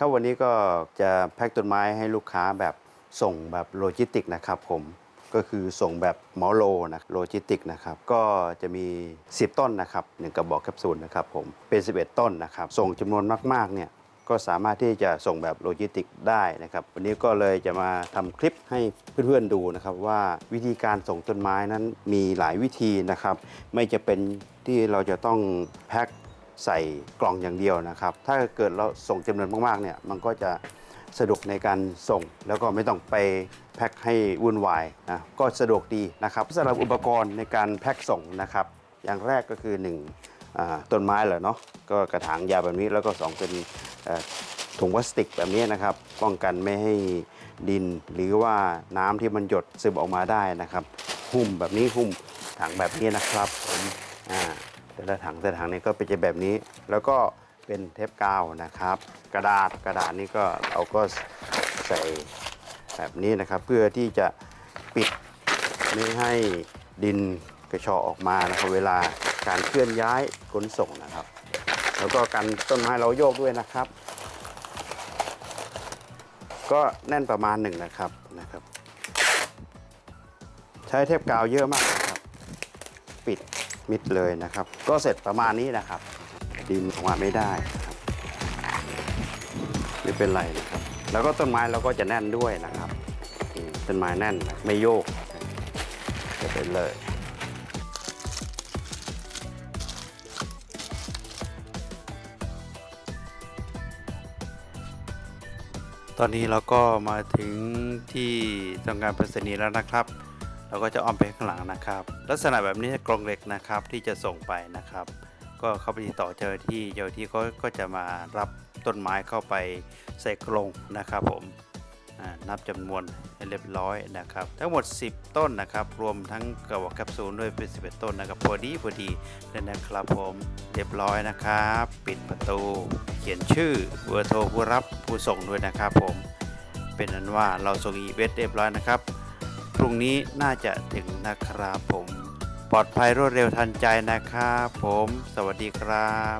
ครับวันนี้ก็จะแพ็คต้นไม้ให้ลูกค้าแบบส่งแบบโลจิสติกนะครับผมก็คือส่งแบบหมอโลนะโลจิสติกนะครับก็จะมี 10 ต้นนะครับหนึ่งกระบอกแคปซูลนะครับผมเป็น 11 ต้นนะครับส่งจำนวนมากๆเนี่ยก็สามารถที่จะส่งแบบโลจิสติกได้นะครับ วันนี้ก็เลยจะมาทำคลิปให้เพื่อนๆดูนะครับว่าวิธีการส่งต้นไม้นั้นมีหลายวิธีนะครับ ไม่จะเป็นที่เราจะต้องแพ็ค ใส่กล่องอย่างเดียวนะครับ ถ้าเกิดเราส่งจำนวนมากๆเนี่ยมันก็จะสะดวกในการส่ง แล้วก็ไม่ต้องไปแพ็คให้วุ่นวายนะก็สะดวกดีนะครับสำหรับอุปกรณ์ในการแพ็คส่งนะครับ อย่างแรกก็คือ1อ่าต้นไม้เหรอเนาะก็กระถางยาวแบบนี้แล้วก็ 2 เป็นถุงพลาสติกแบบนี้นะครับ ป้องกันไม่ให้ดินหรือว่าน้ำที่มันหยดซึมออกมาได้นะครับ หุ้มแบบนี้หุ้มถังแบบนี้นะครับผมอ่า แต่ละถังแต่ละถังนี้ก็เป็นจะแบบนี้ แล้วก็เป็นเทปกาวนะครับ กระดาษกระดาษนี้ก็เราก็ใส่แบบนี้นะครับ เพื่อที่จะปิดไม่ให้ดินกระชอออกมานะครับเวลาการเคลื่อนย้ายขนส่งนะครับ แล้วก็กันต้นไม้เราโยกด้วยนะครับ ก็แน่นประมาณหนึ่งนะครับนะครับ ใช้เทปกาวเยอะมากนะครับ ปิด มิดเลยนะครับ ก็เสร็จประมาณนี้นะครับ ดินออกมาไม่ได้นะครับไม่เป็นไรนะครับ แล้วก็ต้นไม้เราก็จะแน่นด้วยนะครับต้นไม้แน่นไม่โยกจะเป็นเลยตอนนี้เราก็มาถึงที่ทำการไปรษณีย์แล้วนะครับ เราก็จะอ้อมไปข้างหลังนะครับ ลักษณะแบบนี้กรงเหล็กนะครับที่จะส่งไปนะครับ ก็เข้าไปติดต่อเจ้าที่เจ้าที่เขาก็จะมารับต้นไม้เข้าไปใส่กรงนะครับผมนับจำนวนเรียบร้อยนะครับ ทั้งหมด 10 ต้นนะครับ รวมทั้งกระบอกแคปซูลด้วยเป็น 11 ต้นนะครับพอดีพอดีเลยนะครับผมเรียบร้อยนะครับ ปิดประตู เขียนชื่อเบอร์โทรผู้รับผู้ส่งด้วยนะครับผมเป็นนั้นว่าเราส่งอีเวนต์เรียบร้อยนะครับ พรุ่งนี้น่าจะถึงนะครับผม ปลอดภัยรวดเร็วทันใจนะครับผม สวัสดีครับ